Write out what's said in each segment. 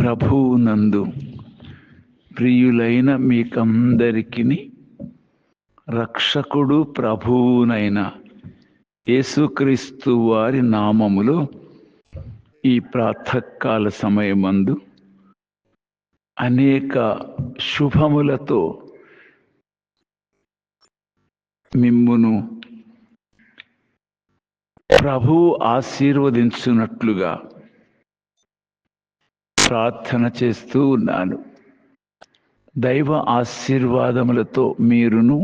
ప్రభువునందు ప్రియులైన మీకందరికి రక్షకుడు ప్రభువునైన యేసుక్రీస్తు వారి నామములో ఈ ప్రాతకాల సమయమందు అనేక శుభములతో మిమ్మును ప్రభు ఆశీర్వదించున్నట్లుగా ప్రార్థన చేస్తూ ఉన్నాను. దైవ ఆశీర్వాదములతో మీరును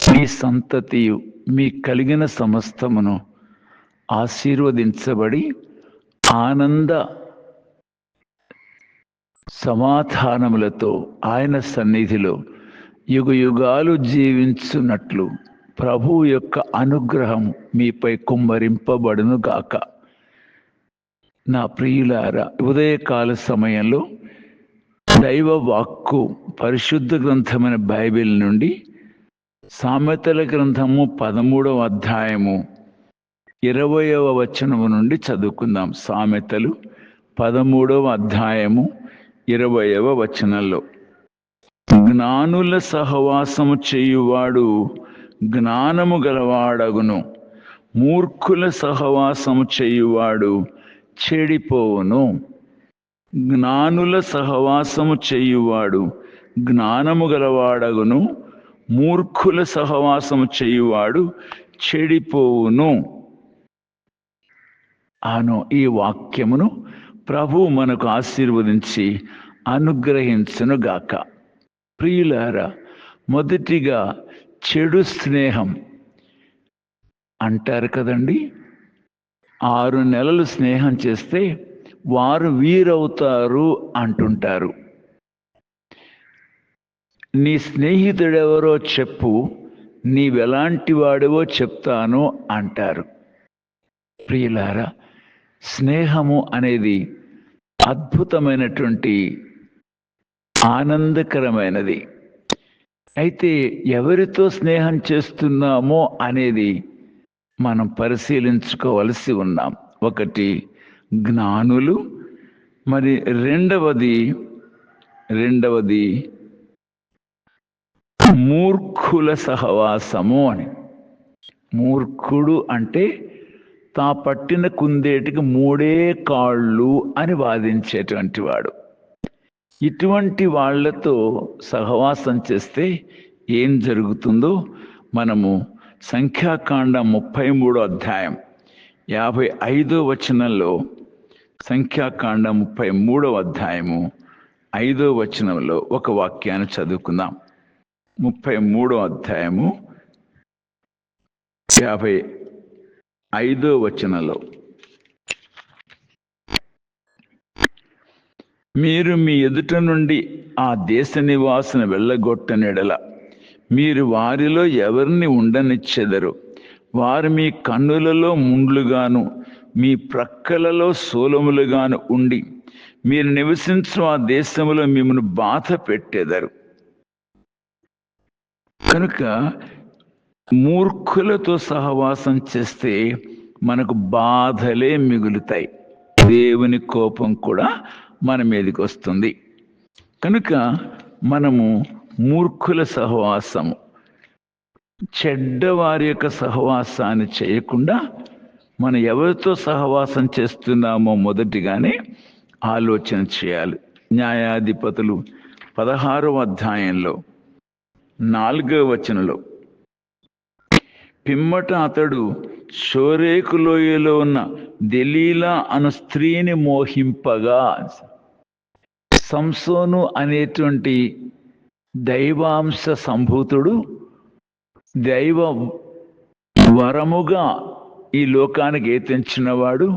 మీ సంతతియు మీ కలిగిన సమస్తమును ఆశీర్వదించబడి ఆనంద సమాధానములతో ఆయన సన్నిధిలో యుగ యుగాలు జీవించున్నట్లు ప్రభు యొక్క అనుగ్రహం మీపై కుమ్మరింపబడును గాక నా ప్రియులారా ఉదయకాల సమయంలో దైవ వాక్కు పరిశుద్ధ గ్రంథమైన బైబిల్ నుండి సామెతల గ్రంథము పదమూడవ అధ్యాయము ఇరవయవ వచనము నుండి చదువుకుందాం. సామెతలు పదమూడవ అధ్యాయము ఇరవయవ వచనంలో. జ్ఞానుల సహవాసము చేయువాడు జ్ఞానము గలవాడగును. మూర్ఖుల సహవాసము చేయువాడు చెడిపోవును. జ్ఞానుల సహవాసము చేయువాడు జ్ఞానము గలవాడగును. మూర్ఖుల సహవాసము చేయువాడు చెడిపోవును. అను ఈ వాక్యమును ప్రభు మనకు ఆశీర్వదించి అనుగ్రహించును గాక. ప్రియులారా మొదటిగా చెడు స్నేహం అంటారు కదండి? ఆరు నెలలు స్నేహం చేస్తే వారు వీరవుతారు అంటుంటారు. నీ స్నేహితుడెవరో చెప్పు నీవెలాంటి వాడివో చెప్తాను అంటారు. ప్రియులారా స్నేహము అనేది అద్భుతమైనటువంటి ఆనందకరమైనది. అయితే ఎవరితో స్నేహం చేస్తున్నామో అనేది మనం పరిశీలించుకోవలసి ఉన్నాం. ఒకటి జ్ఞానులు. మరి రెండవది రెండవది మూర్ఖుల సహవాసము అని. మూర్ఖుడు అంటే తా పట్టిన కుందేటికి మూడే కాళ్ళు అని వాదించేటువంటి వాడు. ఇటువంటి వాళ్ళతో సహవాసం చేస్తే ఏం జరుగుతుందో మనము సంఖ్యాకాండ ముప్పై మూడో అధ్యాయం యాభై ఐదో వచనంలో సంఖ్యాకాండ ముప్పై మూడవ అధ్యాయము ఐదో వచనంలో ఒక వాక్యాన్ని చదువుకుందాం. ముప్పై మూడో అధ్యాయము యాభై ఐదో వచనంలో. మీరు మీ ఎదుట నుండి ఆ దేశ నివాసన వెళ్ళగొట్టనిడల మీరు వారిలో ఎవరిని ఉండనిచ్చెదరు? వారు మీ కన్నులలో ముండ్లుగాను మీ ప్రక్కలలో సోలములుగాను ఉండి మీరు నివసించు ఆ దేశంలో మిమ్మల్ని బాధ పెట్టెదరు. కనుక మూర్ఖులతో సహవాసం చేస్తే మనకు బాధలే మిగులుతాయి. దేవుని కోపం కూడా మన మీదకి వస్తుంది. కనుక మనము మూర్ఖుల సహవాసము. చెడ్డవారి యొక్క సహవాసాన్ని చేయకుండా మనం ఎవరితో సహవాసం చేస్తున్నామో మొదటిగానే ఆలోచన చేయాలి. న్యాయాధిపతులు పదహారవ అధ్యాయంలో నాలుగవ వచనంలో పిమ్మట అతడు షోరేకు లోయలో ఉన్న దెలీలా అను స్త్రీని మోహింపగా సంసోను అనేటువంటి దైవాంశ సంభూతుడు దైవ వరముగా ఈ లోకానికి ఏతించినవాడు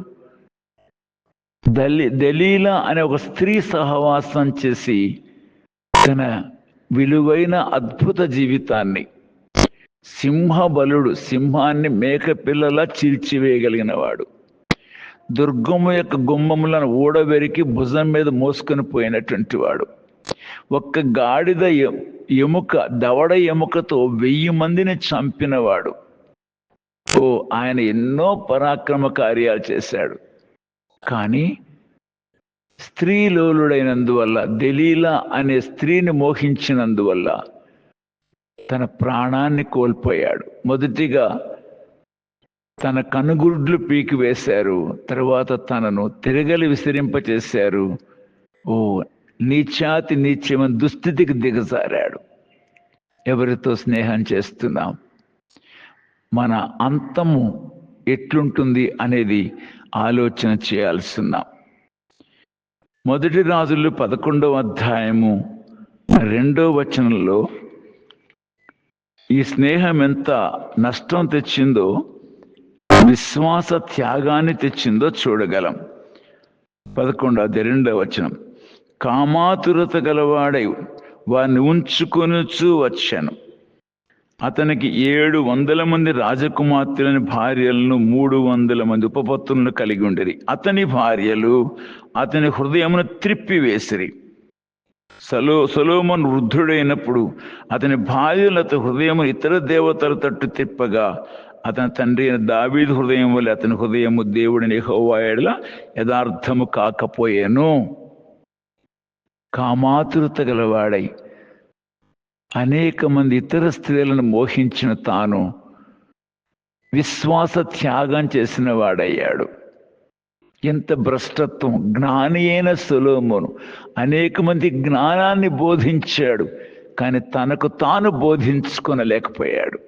దలి దలీల అనే ఒక స్త్రీ సహవాసం చేసి తన విలువైన అద్భుత జీవితాన్ని సింహబలుడు సింహాన్ని మేకపిల్లలా చీల్చివేయగలిగిన వాడు దుర్గము యొక్క గుమ్మములను ఊడబెరికి భుజం మీద మోసుకొని పోయినటువంటి వాడు. ఒక్క గాడిద ఎముక దవడ ఎముకతో వెయ్యి మందిని చంపినవాడు. ఓ ఆయన ఎన్నో పరాక్రమ కార్యాలు చేశాడు. కానీ స్త్రీలోలుడైనందువల్ల దలీలా అనే స్త్రీని మోహించినందువల్ల తన ప్రాణాన్ని కోల్పోయాడు. మొదటిగా తన కనుగుడ్లు పీకి వేశారు తర్వాత తనను తిరగలి విసిరింపచేశారు. ఓ నీచాతి నీచ్యమైన దుస్థితికి దిగజారాడు. ఎవరితో స్నేహం చేస్తున్నాం? మన అంతము ఎట్లుంటుంది అనేది ఆలోచన చేయాల్సిన్నాం. మొదటి రాజులు పదకొండవ అధ్యాయము రెండో వచనంలో ఈ స్నేహం ఎంత నష్టం తెచ్చిందో విశ్వాస త్యాగాన్ని తెచ్చిందో చూడగలం. పదకొండవది రెండవ వచనం. కామాతురత గలవాడై వారిని ఉంచుకొనుచు వచ్చాను. అతనికి ఏడు వందల మంది రాజకుమార్తెలని భార్యలను మూడు వందల మంది ఉపపత్తులను కలిగి ఉండేది అతని భార్యలు అతని హృదయమును త్రిప్పివేసిరి. సలో సలోమన్ వృద్ధుడైనప్పుడు అతని భార్యలు అతని హృదయము ఇతర దేవతల తట్టు తిప్పగా అతని తండ్రి అయిన దావీదు హృదయం వల్ల అతని హృదయము దేవుడిని హోవాయడల యథార్థము కాకపోయాను. కామాతురత గలవాడై అనేక మంది ఇతర స్త్రీలను మోహించిన తాను విశ్వాస త్యాగం చేసిన వాడయ్యాడు. ఎంత భ్రష్టత్వం జ్ఞాని అయిన సులోమును అనేక మంది జ్ఞానాన్ని బోధించాడు కానీ తనకు తాను బోధించుకొనలేకపోయాడు.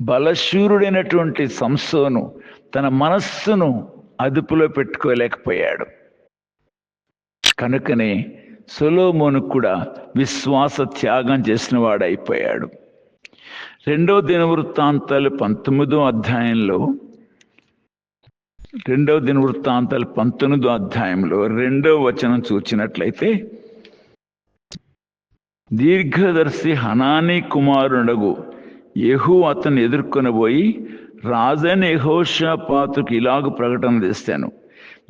బలశూరుడైనటువంటి సంసోను తన మనస్సును అదుపులో పెట్టుకోలేకపోయాడు. కనుకనే సొలోమోను కూడా విశ్వాస త్యాగం చేసిన వాడైపోయాడు అయిపోయాడు రెండవ దినవృత్తాంతాలు పంతొమ్మిదో అధ్యాయంలో రెండవ దినవృత్తాంతాలు పంతొమ్మిదో అధ్యాయంలో రెండవ వచనం చూచినట్లయితే దీర్ఘదర్శి హనాని కుమారుడగు యహు అతన్ని ఎదుర్కొని పోయి రాజని యహోషాపాతుకు ఇలాగ ప్రకటన చేశాను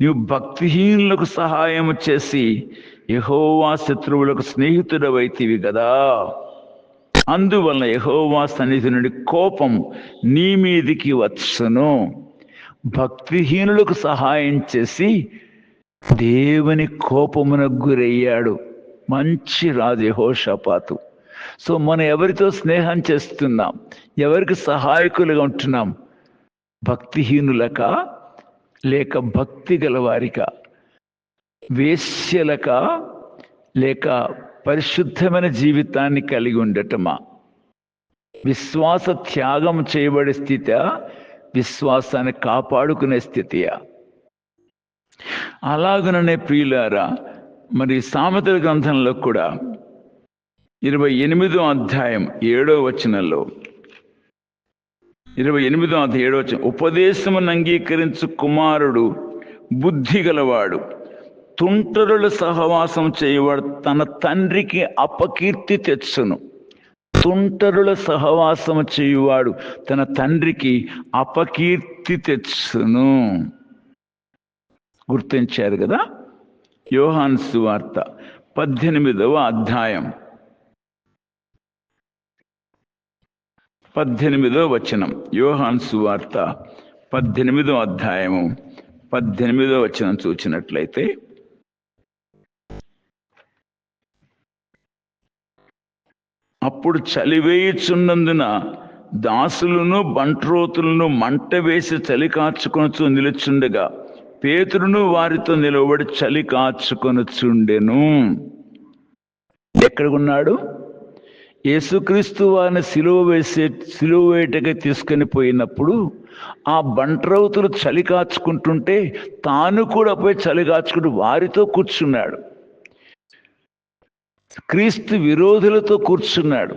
నీవు భక్తిహీనులకు సహాయం చేసి యహోవా శత్రువులకు స్నేహితుడవైతివి కదా అందువలన యహోవా సన్నిధి నుండి కోపం నీ మీదికి వచ్చును. భక్తిహీనులకు సహాయం చేసి దేవుని కోపమునకు గురయ్యాడు మంచి రాజు యహోషపాతు. సో మనం ఎవరితో స్నేహం చేస్తున్నాం? ఎవరికి సహాయకులుగా ఉంటున్నాం? భక్తిహీనులక? లేక భక్తి గలవారిక వేశ్యలక లేక పరిశుద్ధమైన జీవితాన్ని కలిగి ఉండటమా? విశ్వాస త్యాగం చేయబడే స్థితి విశ్వాసాన్ని కాపాడుకునే స్థితియా? అలాగననే ప్రియులారా మరి సామెతల గ్రంథంలో కూడా ఇరవై ఎనిమిదో అధ్యాయం ఏడో వచనంలో ఇరవై ఎనిమిదో అధ్యాయం ఏడో ఉపదేశమును అంగీకరించు కుమారుడు బుద్ధి గలవాడు. తుంటరుల సహవాసం చేయవాడు తన తండ్రికి అపకీర్తి తెచ్చును. తుంటరుల సహవాసం చేయువాడు తన తండ్రికి అపకీర్తి తెచ్చును. గుర్తించారు కదా? యోహాన్ సువార్త పద్దెనిమిదవ అధ్యాయం. పద్దెనిమిదో వచనం యోహాన్ సువార్త పద్దెనిమిదో అధ్యాయము పద్దెనిమిదో వచనం చూచినట్లయితే అప్పుడు చలివేయుచున్నందున దాసులను బంట్రోతులను మంట వేసి చలి కాచుకొనుచు నిలుచుండగా పేతురును వారితో నిలబడి చలి కాచుకొనుచుండెను. ఎక్కడున్నాడు యేసుక్రీస్తు వారిని సిలువ వేసే సిలువ వేటకి తీసుకొని పోయినప్పుడు ఆ బంట్రౌతులు చలి కాచుకుంటుంటే తాను కూడా పోయి చలి కాచుకుంటూ వారితో కూర్చున్నాడు. క్రీస్తు విరోధులతో కూర్చున్నాడు.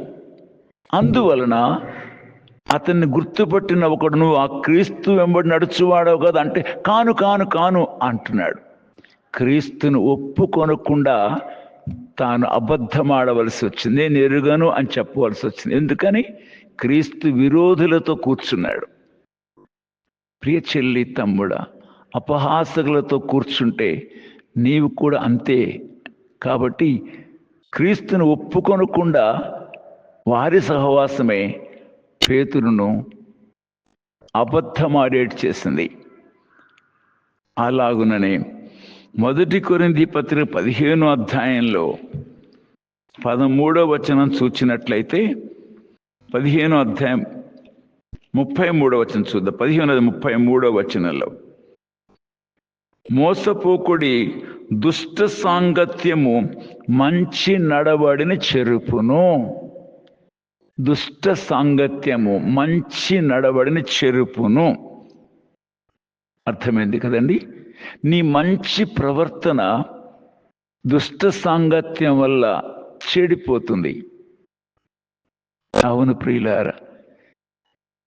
అందువలన అతన్ని గుర్తుపట్టిన ఒకడు నువ్వు ఆ క్రీస్తు వెంబడి నడుచువాడవు కదా అంటే కాను కాను కాను అంటున్నాడు. క్రీస్తును ఒప్పుకొనకుండా తాను అబద్ధమాడవలసి వచ్చింది. నేను ఎరుగను అని చెప్పవలసి వచ్చింది. ఎందుకని? క్రీస్తు విరోధులతో కూర్చున్నాడు. ప్రియ చెల్లి తమ్ముడా అపహాసకులతో కూర్చుంటే నీవు కూడా అంతే. కాబట్టి క్రీస్తును ఒప్పుకొనకుండా వారి సహవాసమే పేతురును అబద్ధమాడేటి చేసింది. అలాగుననే మొదటి కొరింది పత్రిక పదిహేను అధ్యాయంలో పదమూడో వచనం చూచినట్లయితే పదిహేను అధ్యాయం ముప్పై మూడో వచనం చూద్దాం. పదిహేను ముప్పై మూడో వచనంలో మోసపోకుడి దుష్ట సాంగత్యము మంచి నడవడిని చెరుపును. దుష్ట సాంగత్యము మంచి నడవడిని చెరుపును. అర్థమైంది కదండి? నీ మంచి ప్రవర్తన దుష్ట సాంగత్యం వల్ల చెడిపోతుంది. అవును ప్రియులారా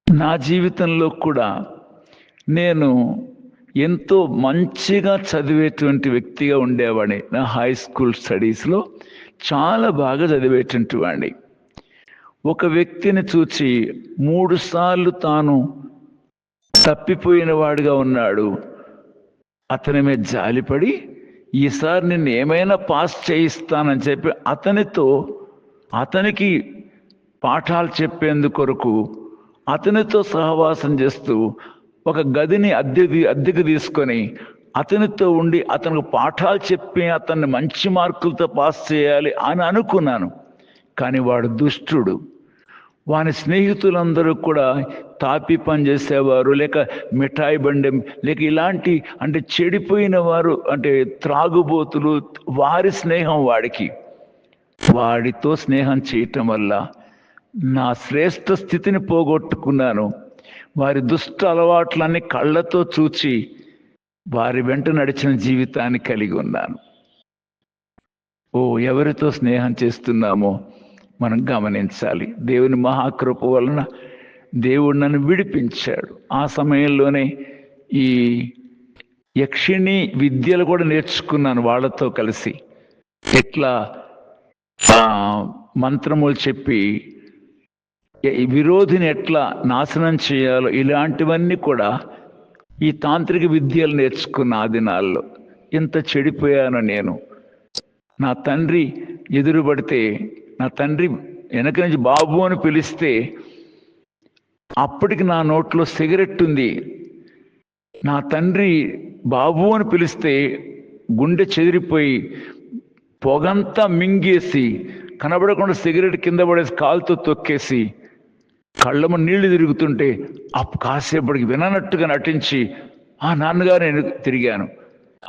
నా జీవితంలో కూడా నేను ఎంతో మంచిగా చదివేటువంటి వ్యక్తిగా ఉండేవాడిని. నా హై స్కూల్ స్టడీస్లో చాలా బాగా చదివేటువంటి వాడిని. ఒక వ్యక్తిని చూచి మూడు సార్లు తాను తప్పిపోయిన వాడిగా ఉన్నాడు. అతని మీద జాలిపడి ఈసారి నిన్ను ఏమైనా పాస్ చేయిస్తానని చెప్పి అతనితో అతనికి పాఠాలు చెప్పేందుకొరకు అతనితో సహవాసం చేస్తూ ఒక గదిని అద్దె అద్దెకు తీసుకొని అతనితో ఉండి అతనికి పాఠాలు చెప్పి అతన్ని మంచి మార్కులతో పాస్ చేయాలి అని అనుకున్నాను. కానీ వాడు దుష్టుడు. వాని స్నేహితులందరూ కూడా తాపి పని చేసేవారు లేక మిఠాయి బండి లేక ఇలాంటి అంటే చెడిపోయిన వారు అంటే త్రాగుబోతులు వారి స్నేహం వాడికి. వాడితో స్నేహం చేయటం వల్ల నా శ్రేష్ఠ స్థితిని పోగొట్టుకున్నాను. వారి దుష్ట అలవాట్లన్నీ కళ్ళతో చూచి వారి వెంట నడిచిన జీవితాన్ని కలిగి ఉన్నాను. ఓ ఎవరితో స్నేహం చేస్తున్నామో మనం గమనించాలి. దేవుని మహాకృప వలన దేవుడు నన్ను విడిపించాడు. ఆ సమయంలోనే ఈ యక్షిణి విద్యలు కూడా నేర్చుకున్నాను వాళ్ళతో కలిసి. ఎట్లా మంత్రములు చెప్పి ఈ విరోధిని ఎట్లా నాశనం చేయాలో ఇలాంటివన్నీ కూడా ఈ తాంత్రిక విద్యలు నేర్చుకున్న ఆ దినాల్లో. ఎంత చెడిపోయాను నేను. నా తండ్రి ఎదురుపడితే నా తండ్రి వెనక నుంచి బాబు అని పిలిస్తే అప్పటికి నా నోట్లో సిగరెట్ ఉంది. నా తండ్రి బాబు అని పిలిస్తే గుండె చెదిరిపోయి పొగంతా మింగేసి కనబడకుండా సిగరెట్ కింద పడేసి కాలుతో తొక్కేసి కళ్ళము నీళ్ళు తిరుగుతుంటే అప్పు కాసేపటికి విననట్టుగా నటించి ఆ నాన్నగారు నేను తిరిగాను.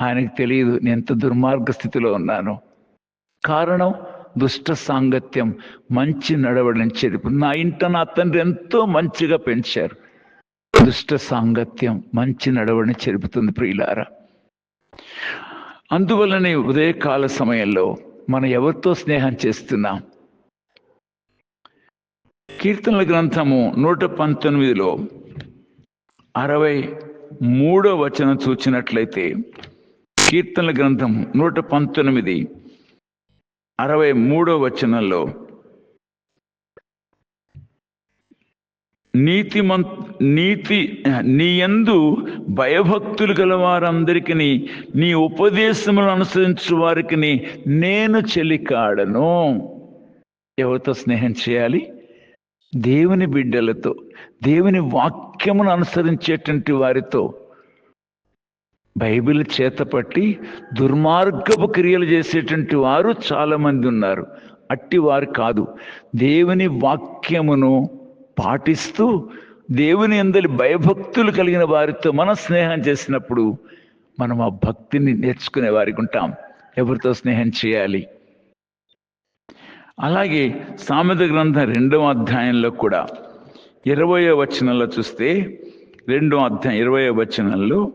ఆయనకు తెలియదు నేను ఎంత దుర్మార్గ స్థితిలో ఉన్నాను. కారణం దుష్ట సాంగత్యం మంచి నడవడిని చెరుపు నా ఇంట నా తండ్రి ఎంతో మంచిగా పెంచారు. దుష్ట సాంగత్యం మంచి నడవడిని చెరుపుతుంది ప్రియులారా. అందువల్లనే ఉదయకాల సమయంలో మనం ఎవరితో స్నేహం చేస్తున్నాం? కీర్తనల గ్రంథము నూట పంతొమ్మిదిలో అరవై మూడో వచనం చూచినట్లయితే కీర్తనల గ్రంథం నూట పంతొమ్మిది అరవై మూడో వచనంలో నీతి నీతి నీయందు భయభక్తులు గల వారందరికీ నీ ఉపదేశములు అనుసరించు వారికి నేను చెలికాడను. ఎవరితో స్నేహం చేయాలి? దేవుని బిడ్డలతో దేవుని వాక్యమును అనుసరించేటువంటి వారితో బైబిల్ చేతపట్టి దుర్మార్గపు క్రియలు చేసేటువంటి వారు చాలామంది ఉన్నారు. అట్టి వారు కాదు. దేవుని వాక్యమును పాటిస్తూ దేవుని అందరి భయభక్తులు కలిగిన వారితో మనం స్నేహం చేసినప్పుడు మనం ఆ భక్తిని నేర్చుకునే వారికి ఉంటాం. ఎవరితో స్నేహం చేయాలి? అలాగే సామెత గ్రంథం రెండవ అధ్యాయంలో కూడా ఇరవయో వచనంలో చూస్తే రెండో అధ్యాయం ఇరవయో వచనంలో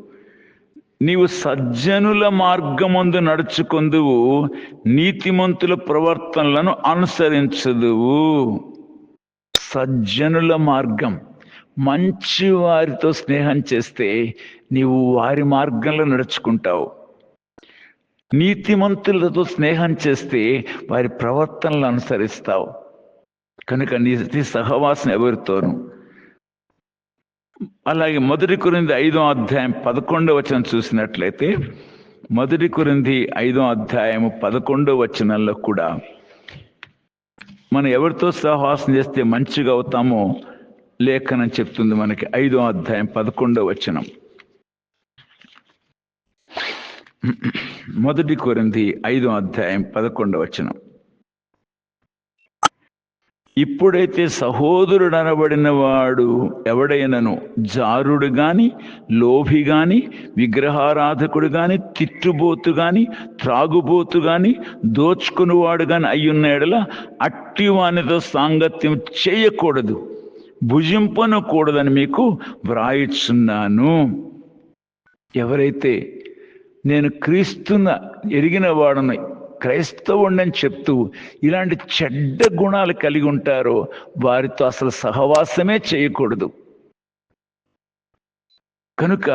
నీవు సజ్జనుల మార్గమందు నడుచుకొందువు నీతిమంతుల ప్రవర్తనలను అనుసరించదువు. సజ్జనుల మార్గం మంచి వారితో స్నేహం చేస్తే నీవు వారి మార్గంలో నడుచుకుంటావు. నీతిమంతులతో స్నేహం చేస్తే వారి ప్రవర్తనలు అనుసరిస్తావు. కనుక నీ సహవాసం ఎవరితోనూ అలాగే మొదటి కురింది ఐదో అధ్యాయం పదకొండో వచనం చూసినట్లయితే మొదటి కురింది ఐదో అధ్యాయం పదకొండో వచనంలో కూడా మనం ఎవరితో సహవాసం చేస్తే మంచిగా అవుతామో లేఖనం చెప్తుంది మనకి ఐదో అధ్యాయం పదకొండో వచనం. మొదటి కొరింది ఐదో అధ్యాయం పదకొండవ వచనం. ఇప్పుడైతే సహోదరుడు అనబడిన వాడు ఎవడైనను? జారుడు గాని లోభి గాని విగ్రహారాధకుడు గాని తిట్టుబోతు గాని త్రాగుబోతు గాని దోచుకునివాడు గాని అయ్యున్న అట్టివానితో సాంగత్యం చేయకూడదు. భుజింపనకూడదని మీకు వ్రాయిచున్నాను. ఎవరైతే నేను క్రీస్తున్న ఎరిగిన వాడను క్రైస్తవుడని చెప్తూ ఇలాంటి చెడ్డ గుణాలు కలిగి ఉంటారో వారితో అసలు సహవాసమే చేయకూడదు. కనుక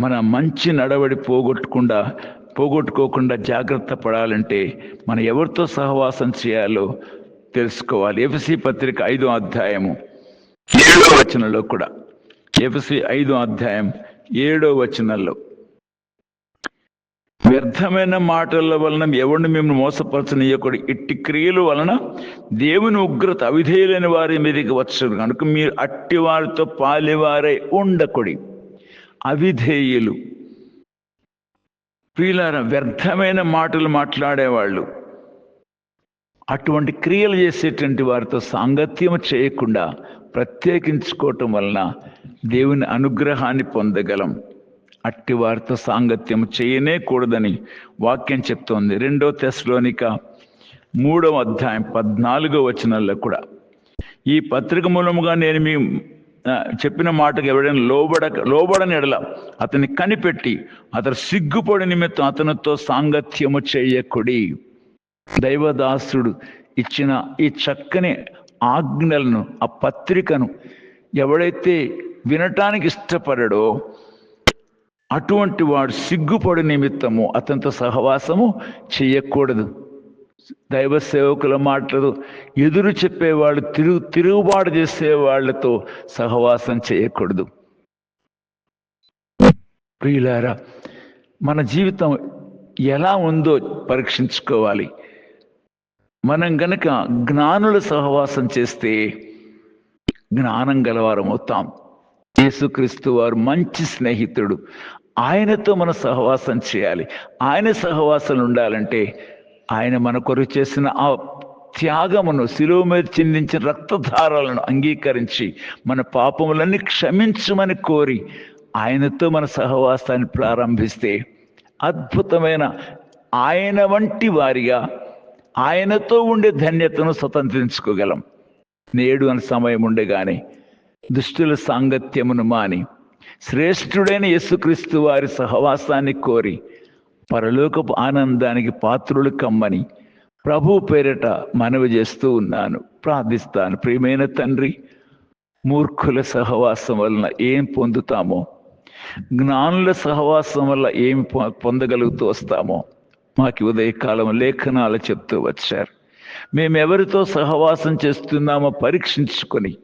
మన మంచి నడవడి పోగొట్టకుండా పోగొట్టుకోకుండా జాగ్రత్త పడాలంటే మనం ఎవరితో సహవాసం చేయాలో తెలుసుకోవాలి. ఎఫ్సి పత్రిక ఐదో అధ్యాయము ఏడో వచనంలో కూడా. ఎఫ్సి ఐదో అధ్యాయం ఏడో వచనంలో. వ్యర్థమైన మాటల వలన ఎవరిని మేము మోసపరచనీయకూడదు. ఇట్టి క్రియలు వలన దేవుని ఉగ్రత అవిధేయులైన వారి మీదకి వచ్చదు. కనుక మీరు అట్టి వారితో పాలివారై ఉండకుడి అవిధేయులు. ప్రియులార వ్యర్థమైన మాటలు మాట్లాడేవాళ్ళు అటువంటి క్రియలు చేసేటువంటి వారితో సాంగత్యం చేయకుండా ప్రత్యేకించుకోవటం వలన దేవుని అనుగ్రహాన్ని పొందగలం. అట్టి వారితో సాంగత్యం చేయనే కూడదని వాక్యం చెప్తోంది. రెండో తెశలోనిక మూడవ అధ్యాయం పద్నాలుగో వచనంలో కూడా. ఈ పత్రిక మూలముగా నేను మీ చెప్పిన మాటకు ఎవడైనా లోబడ లోబడని ఎడల అతన్ని కనిపెట్టి అతను సిగ్గుపడి నిమిత్తం అతనితో సాంగత్యము చేయకుడి. దైవదాసుడు ఇచ్చిన ఈ చక్కని ఆజ్ఞలను ఆ పత్రికను ఎవడైతే వినటానికి ఇష్టపడడో అటువంటి వాడు సిగ్గుపడి నిమిత్తము అతనితో సహవాసము చేయకూడదు. దైవ సేవకుల మాటలు ఎదురు చెప్పేవాళ్ళు తిరుగు తిరుగుబాటు చేసే వాళ్ళతో సహవాసం చేయకూడదు. ప్రియులారా మన జీవితం ఎలా ఉందో పరీక్షించుకోవాలి. మనం గనక జ్ఞానుల సహవాసం చేస్తే జ్ఞానం గలవారం అవుతాం యేసుక్రీస్తు వారు మంచి స్నేహితుడు. ఆయనతో మన సహవాసం చేయాలి. ఆయన సహవాసం ఉండాలంటే ఆయన మన కొరకు చేసిన ఆ త్యాగమును శిలువ మీద చిందించిన రక్తధారాలను అంగీకరించి మన పాపములన్నీ క్షమించమని కోరి ఆయనతో మన సహవాసాన్ని ప్రారంభిస్తే అద్భుతమైన ఆయన వంటి వారిగా ఆయనతో ఉండే ధన్యతను స్వతంత్రించుకోగలం. నేడు అని సమయం ఉండగానే దుష్టుల సాంగత్యమును మాని శ్రేష్ఠుడైన యేసుక్రీస్తు వారి సహవాసాన్ని కోరి పరలోకపు ఆనందానికి పాత్రులు కమ్మని ప్రభు పేరిట మనవి చేస్తూ ఉన్నాను. ప్రార్థిస్తాను. ప్రియమైన తండ్రి మూర్ఖుల సహవాసం వలన ఏం పొందుతామో జ్ఞానుల సహవాసం వల్ల ఏమి పొందగలుగుతూ వస్తామో మాకు ఉదయకాలం లేఖనాలు చెప్తూ వచ్చారు. మేము ఎవరితో సహవాసం చేస్తున్నామో పరీక్షించుకొని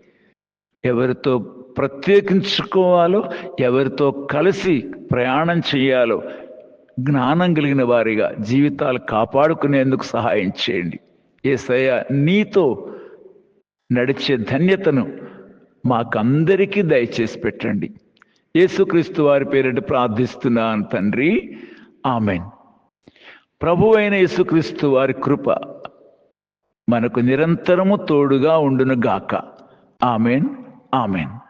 ఎవరితో ప్రత్యేకించుకోవాలో ఎవరితో కలిసి ప్రయాణం చేయాలో జ్ఞానం కలిగిన వారిగా జీవితాలు కాపాడుకునేందుకు సహాయం చేయండి. ఏసయ్య నీతో నడిచే ధన్యతను మాకందరికీ దయచేసి పెట్టండి. యేసుక్రీస్తు వారి పేరిట ప్రార్థిస్తున్నాను తండ్రి. ఆమెన్. ప్రభు అయిన యేసుక్రీస్తు వారి కృప మనకు నిరంతరము తోడుగా ఉండును గాక ఆమెన్. ఆమెన్.